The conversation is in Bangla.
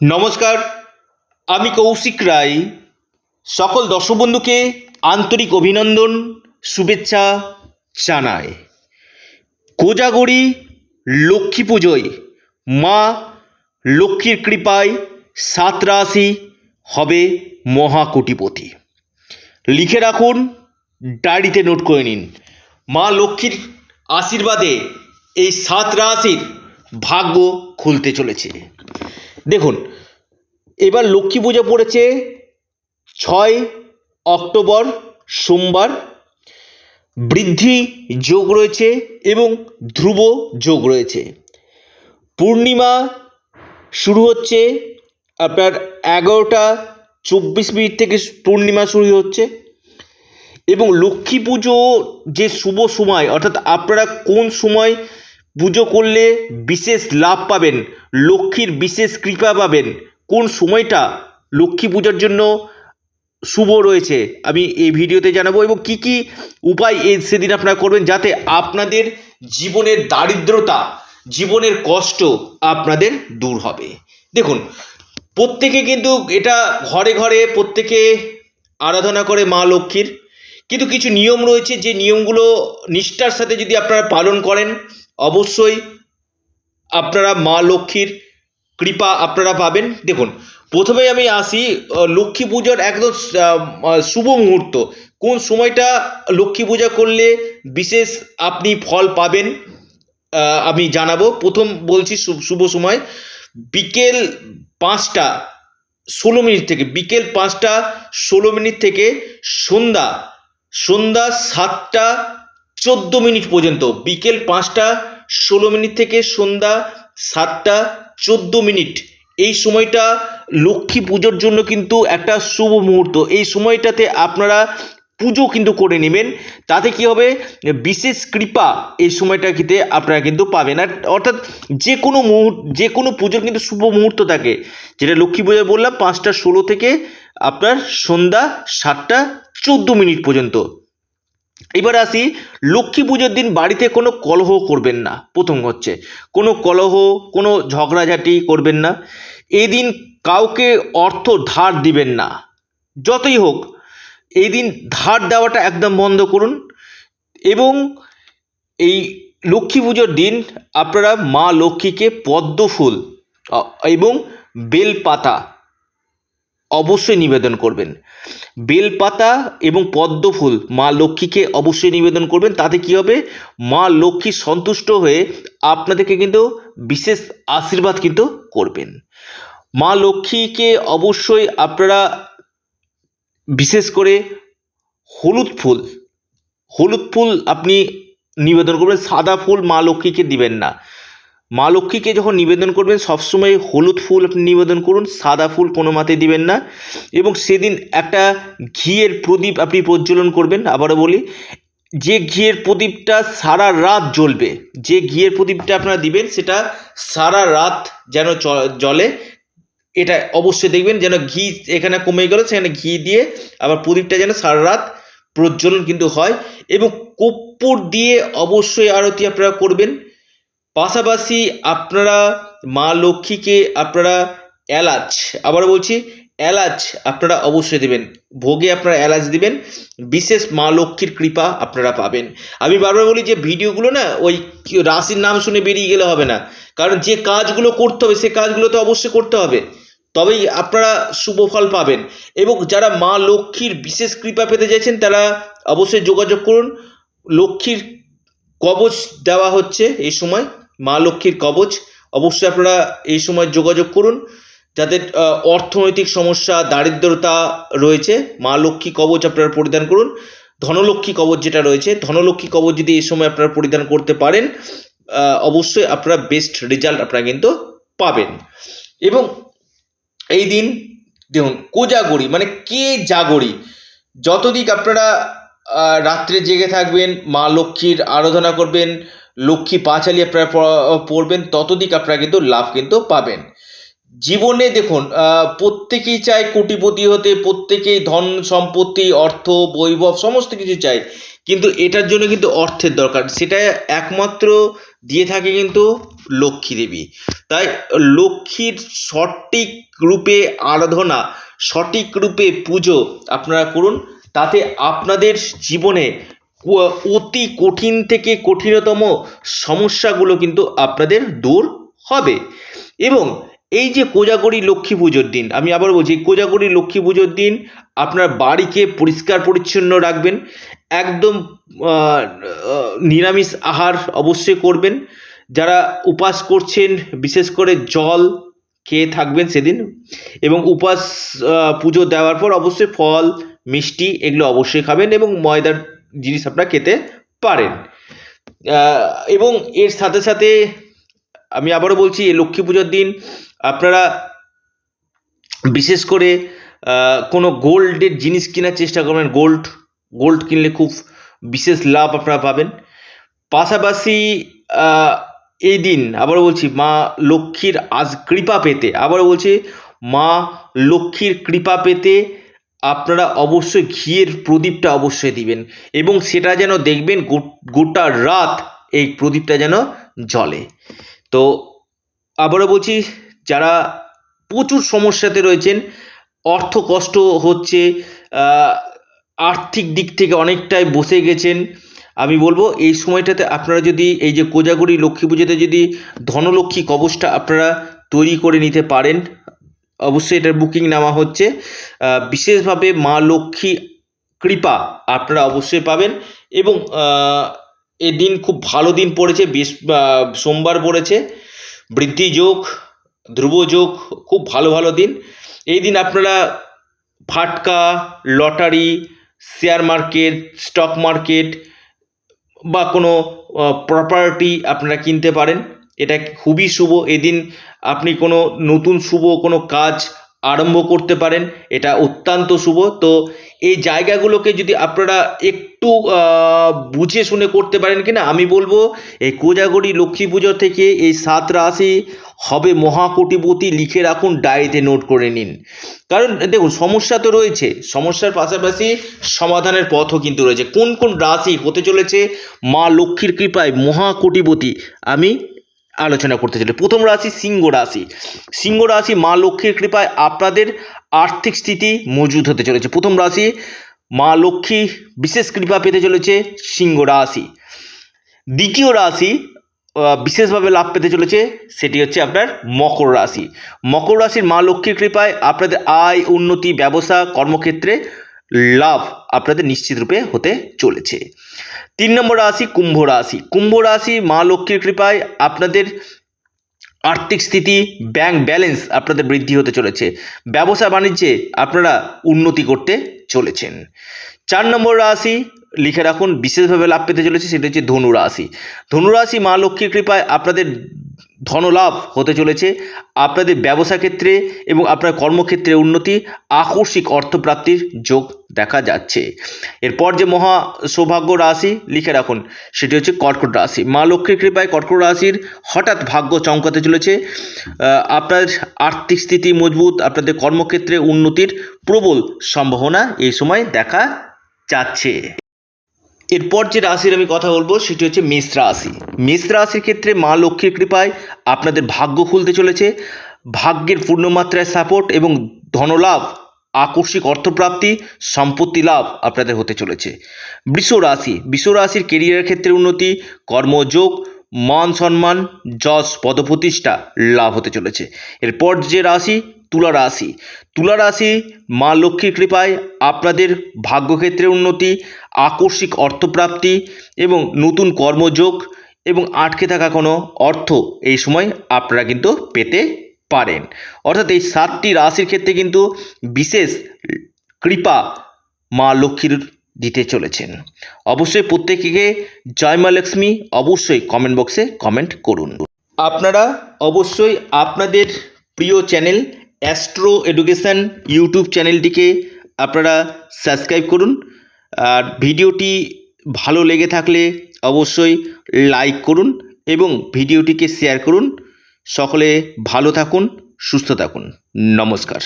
নমস্কার, আমি কৌশিক রায়। সকল দর্শক বন্ধুকে আন্তরিক অভিনন্দন, শুভেচ্ছা জানায় কোজাগরি লক্ষ্মী পুজোয় মা লক্ষ্মীর কৃপায় সাত রাশি হবে মহাকুটিপতি। লিখে রাখুন, ডায়েরিতে নোট করে নিন। মা লক্ষ্মীর আশীর্বাদে এই সাত রাশির ভাগ্য খুলতে চলেছে। দেখুন, এবার লক্ষ্মী পুজো পড়েছে ছয় অক্টোবর, সোমবার। বৃদ্ধি যোগ রয়েছে এবং ধ্রুব যোগ রয়েছে। পূর্ণিমা শুরু হচ্ছে আপনার এগারোটা চব্বিশ মিনিট থেকে পূর্ণিমা শুরু হচ্ছে এবং লক্ষ্মী পুজো যে শুভ সময়, অর্থাৎ আপনারা কোন সময় পুজো করলে বিশেষ লাভ পাবেন, লক্ষ্মীর বিশেষ কৃপা পাবেন। কোন সময়টা লক্ষ্মী পূজার জন্য শুভ রয়েছে, আমি এই ভিডিওতে জানাব এবং কি কি উপায় এই সেদিন আপনারা করবেন যাতে আপনাদের জীবনের দারিদ্রতা, জীবনের কষ্ট আপনাদের দূর হবে। দেখুন, প্রত্যেকে কিন্তু এটা ঘরে ঘরে প্রত্যেকে আরাধনা করে মা লক্ষ্মীর। কিন্তু কিছু নিয়ম রয়েছে, যে নিয়মগুলো নিষ্ঠার সাথে যদি আপনারা পালন করেন অবশ্যই আপনারা মা লক্ষ্মীর কৃপা আপনারা পাবেন। দেখুন, প্রথমে আমি আসি লক্ষ্মী পুজোর একদম শুভ মুহূর্ত। কোন সময়টা লক্ষ্মী পূজা করলে বিশেষ আপনি ফল পাবেন আমি জানাব। প্রথম বলছি শুভ সময়, বিকেল পাঁচটা, ষোলো মিনিট থেকে, বিকেল পাঁচটা, ষোলো মিনিট থেকে সন্ধ্যা সন্ধ্যা সাতটা চোদ্দ মিনিট পর্যন্ত, বিকেল পাঁচটা, ষোলো মিনিট থেকে সন্ধ্যা সাতটা, চোদ্দ মিনিট। এই সময়টা লক্ষ্মী পুজোর জন্য কিন্তু একটা শুভ মুহূর্ত। এই সময়টাতে আপনারা পুজো কিন্তু করে নেবেন। তাতে কি হবে? বিশেষ কৃপা এই সময়টাতে আপনারা কিন্তু পাবেন। আর অর্থাৎ যে কোনো মুহূর্ত, যে কোনো পুজোর কিন্তু শুভ মুহূর্ত থাকে। যেটা লক্ষ্মী পুজো বললাম, পাঁচটা, ষোলো থেকে আপনার সন্ধ্যা সাতটা, চোদ্দ মিনিট পর্যন্ত। এবার আসি, লক্ষ্মী পুজোর দিন বাড়িতে কোনো কলহ করবেন না। প্রথম হচ্ছে, কোনো কলহ, কোনো ঝগড়াঝাটি করবেন না। এই দিন কাউকে অর্থ ধার দিবেন না। যতই হোক এই দিন ধার দেওয়াটা একদম বন্ধ করুন এবং এই লক্ষ্মী পুজোর দিন আপনারা মা লক্ষ্মীকে পদ্ম ফুল এবং বেলপাতা অবশ্যই নিবেদন করবেন। বেলপাতা এবং পদ্ম ফুল মা লক্ষ্মীকে অবশ্যই নিবেদন করবেন। তাতে কি হবে? মা লক্ষ্মী সন্তুষ্ট হয়ে আপনাদেরকে কিন্তু বিশেষ আশীর্বাদ কিন্তু করবেন। মা লক্ষ্মীকে অবশ্যই আপনারা বিশেষ করে হলুদ ফুল হলুদ ফুল আপনি নিবেদন করবেন। সাদা ফুল মা লক্ষ্মীকে দিবেন না। মা লক্ষ্মীকে যখন নিবেদন করবেন, সবসময় হলুদ ফুল আপনি নিবেদন করুন, সাদা ফুল কোনো মাতে দিবেন না। এবং সেদিন একটা ঘিয়ের প্রদীপ আপনি প্রজ্বলন করবেন, আবারও বলি, যে ঘিয়ের প্রদীপটা সারা রাত জ্বলবে, যে ঘিয়ের প্রদীপটা আপনারা দিবেন, সেটা সারা রাত যেন জ্বলে, এটা অবশ্যই দেখবেন যেন ঘি এখানে কমে গেল, সেখানে ঘি দিয়ে আবার প্রদীপটা যেন সারা রাত প্রজ্বলন কিন্তু হয়। এবং কর্পূর দিয়ে অবশ্যই আরতি আপনারা করবেন। পাশাপাশি আপনারা মা লক্ষ্মীকে আপনারা এলাচ আবার বলছি, এলাচ আপনারা অবশ্যই দেবেন। ভোগে আপনারা এলাচ দিবেন, বিশেষ মা লক্ষ্মীর কৃপা আপনারা পাবেন। আমি বারবার বলি যে ভিডিওগুলো না, ওই রাশির নাম শুনে বেরিয়ে গেলে হবে না। কারণ যে কাজগুলো করতে হবে, সে কাজগুলো তো অবশ্যই করতে হবে। তবেই আপনারা শুভ ফল পাবেন। এবং যারা মা লক্ষ্মীর বিশেষ কৃপা পেতে চাইছেন, তারা অবশ্যই যোগাযোগ করুন। লক্ষ্মীর কবচ দেওয়া হচ্ছে এই সময়। মা লক্ষ্মীর কবচ। অবশ্যই আপনারা এই সময় যোগাযোগ করুন। যাদের অর্থনৈতিক সমস্যা, দারিদ্রতা রয়েছে, মা লক্ষ্মী কবচ আপনারা পরিধান করুন। ধনলক্ষ্মী কবচ যেটা রয়েছে, ধনলক্ষ্মী কবচ যদি এই সময় আপনারা পরিধান করতে পারেন অবশ্যই আপনারা বেস্ট রেজাল্ট আপনারা কিন্তু পাবেন। এবং এই দিন, দেখুন, কোজাগরি মানে কে জাগরি? যতদিক আপনারা রাত্রে জেগে থাকবেন, মা লক্ষ্মীর আরাধনা করবেন, লক্ষ্মী পাঁচালি আপনারা পড়বেন ততদিক আপনারা কিন্তু লাভ কিন্তু পাবেন। জীবনে দেখুন প্রত্যেকেই চায় কোটিপতি হতে, প্রত্যেকেই ধন সম্পত্তি, অর্থ, বৈভব, সমস্ত কিছু চায়, কিন্তু এটার জন্য কিন্তু অর্থের দরকার। সেটা একমাত্র দিয়ে থাকে কিন্তু লক্ষ্মী দেবী। তাই লক্ষ্মীর সঠিক রূপে আরাধনা, সঠিক রূপে পুজো আপনারা করুন। তাতে আপনাদের জীবনে অতি কঠিন থেকে কঠিনতম সমস্যাগুলো কিন্তু আপনাদের দূর হবে। এবং এই যে কোজাগরি লক্ষ্মী পুজোর দিন, আমি আবার বলছি কোজাগরি লক্ষ্মী পুজোর দিন আপনার বাড়িকে পরিষ্কার পরিচ্ছন্ন রাখবেন, একদম নিরামিষ আহার অবশ্যই করবেন। যারা উপাস করছেন, বিশেষ করে জল খেয়ে থাকবেন সেদিন এবং উপাস পুজো দেওয়ার পর অবশ্যই ফল মিষ্টি এগুলো অবশ্যই খাবেন এবং ময়দার জিনিস আপনারা খেতে পারেন। এবং এর সাথে সাথে আমি আবারও বলছি, এই লক্ষ্মী পুজোর দিন আপনারা বিশেষ করে কোনো গোল্ডের জিনিস কেনার চেষ্টা করবেন। গোল্ড গোল্ড কিনলে খুব বিশেষ লাভ আপনারা পাবেন। পাশাপাশি এই দিন আবারও বলছি, মা লক্ষ্মীর আজ কৃপা পেতে, আবারও বলছি, মা লক্ষ্মীর কৃপা পেতে আপনারা অবশ্যই ঘিয়ের প্রদীপটা অবশ্যই দিবেন এবং সেটা যেন দেখবেন গোটা রাত এই প্রদীপটা যেন জ্বলে। তো আবারও বলছি, যারা প্রচুর সমস্যাতে রয়েছেন, অর্থ কষ্ট হচ্ছে আর্থিক দিক থেকে অনেকটাই বসে গেছেন, আমি বলব এই সময়টাতে আপনারা যদি এই যে কোজাগরি লক্ষ্মী পুজোতে যদি ধনলক্ষ্মী কবচটা আপনারা তৈরি করে নিতে পারেন অবশ্যই এটার বুকিং নেওয়া হচ্ছে। বিশেষভাবে মা লক্ষ্মী কৃপা আপনারা অবশ্যই পাবেন এবং এ দিন খুব ভালো দিন পড়েছে, বেশ সোমবার পড়েছে। বৃদ্ধি যোগ, ধ্রুব যোগ, খুব ভালো ভালো দিন। এই দিন আপনারা ফাটকা, lottery share market stock market বা কোনো প্রপার্টি আপনারা কিনতে পারেন। এটা খুবই শুভ। এদিন আপনি কোনো নতুন শুভ কোনো কাজ আরম্ভ করতে পারেন, এটা অত্যন্ত শুভ। তো এই জায়গাগুলোকে যদি আপনারা একটু বুঝে শুনে করতে পারেন কিনা, আমি বলব, এই কোজাগরি লক্ষ্মী পুজো থেকে এই সাত রাশি হবে মহাকোটিপতি, লিখে রাখুন, ডায়েরিতে নোট করে নিন। কারণ দেখুন, সমস্যা তো রয়েছে, সমস্যার পাশাপাশি সমাধানের পথও কিন্তু রয়েছে। কোন কোন রাশি হতে চলেছে মা লক্ষ্মীর কৃপায় মহাকোটিপতি, আমি আলোচনা করতে চলে প্রথম রাশি সিংহ রাশি। সিংহ রাশি মা লক্ষ্মীর কৃপায় আপনাদের আর্থিক স্থিতি মজুদ হতে চলেছে। প্রথম রাশি মা লক্ষ্মী বিশেষ কৃপা পেতে চলেছে সিংহ রাশি। দ্বিতীয় রাশি বিশেষভাবে লাভ পেতে চলেছে সেটি হচ্ছে আপনার মকর রাশি। মকর রাশির মা লক্ষ্মীর কৃপায় আপনাদের আয়, উন্নতি, ব্যবসা, কর্মক্ষেত্রে লাভ আপনাদের নিশ্চিত রূপে হতে চলেছে। তিন নম্বর রাশি কুম্ভ রাশি। কুম্ভ রাশি মা লক্ষ্মীর কৃপায় আপনাদের আর্থিক স্থিতি ব্যাংক ব্যালেন্স আপনাদের বৃদ্ধি হতে চলেছে। ব্যবসা বাণিজ্যে আপনারা উন্নতি করতে চলেছেন। চার নম্বর রাশি লিখে রাখুন, বিশেষভাবে লাভ পেতে চলেছে, সেটা হচ্ছে ধনু রাশি। ধনু রাশি মা লক্ষ্মীর কৃপায় আপনাদের ধনলাভ হতে চলেছে। আপনাদের ব্যবসা ক্ষেত্রে এবং আপনার কর্মক্ষেত্রে উন্নতি, আকস্মিক অর্থপ্রাপ্তির যোগ দেখা যাচ্ছে। এরপর যে মহা সৌভাগ্য রাশি লিখে রাখুন, সেটি হচ্ছে কর্কট রাশি। মা লক্ষ্মীর কৃপায় কর্কট রাশির হঠাৎ ভাগ্য চমকাতে চলেছে। আপনার আর্থিক স্থিতি মজবুত, আপনাদের কর্মক্ষেত্রে উন্নতির প্রবল সম্ভাবনা এই সময় দেখা যাচ্ছে। এরপর যে রাশির আমি কথা বলব, সেটি হচ্ছে মেষ রাশি। মেষ রাশির ক্ষেত্রে মা লক্ষ্মীর কৃপায় আপনাদের ভাগ্য খুলতে চলেছে। ভাগ্যের পূর্ণমাত্রায় সাপোর্ট এবং ধনলাভ, আকস্মিক অর্থপ্রাপ্তি, সম্পত্তি লাভ আপনাদের হতে চলেছে। বৃষ রাশি, বৃষ রাশির কেরিয়ারের ক্ষেত্রে উন্নতি, কর্মযোগ মান সম্মান, যশ, পদপ্রতিষ্ঠা লাভ হতে চলেছে। এরপর যে রাশি, তুলা রাশি। তুলা রাশি, মা লক্ষ্মীর কৃপায় আপনাদের ভাগ্যক্ষেত্রে উন্নতি, আকস্মিক অর্থপ্রাপ্তি এবং নতুন কর্মযোগ এবং আটকে থাকা কোনো অর্থ এই সময় আপনারা কিন্তু পেতে পারেন। অর্থাৎ এই সাতটি রাশির ক্ষেত্রে কিন্তু বিশেষ কৃপা মা লক্ষ্মীর দিতে চলেছেন। অবশ্যই প্রত্যেকে জয় মা লক্ষ্মী, অবশ্যই কমেন্ট বক্সে কমেন্ট করুন। আপনারা অবশ্যই আপনাদের প্রিয় চ্যানেল অ্যাস্ট্রো এডুকেশন ইউটিউব চ্যানেলটিকে আপনারা সাবস্ক্রাইব করুন। আর ভিডিওটি ভালো লেগে থাকলে অবশ্যই লাইক করুন এবং ভিডিওটিকে শেয়ার করুন। সকলে ভালো থাকুন, সুস্থ থাকুন। নমস্কার।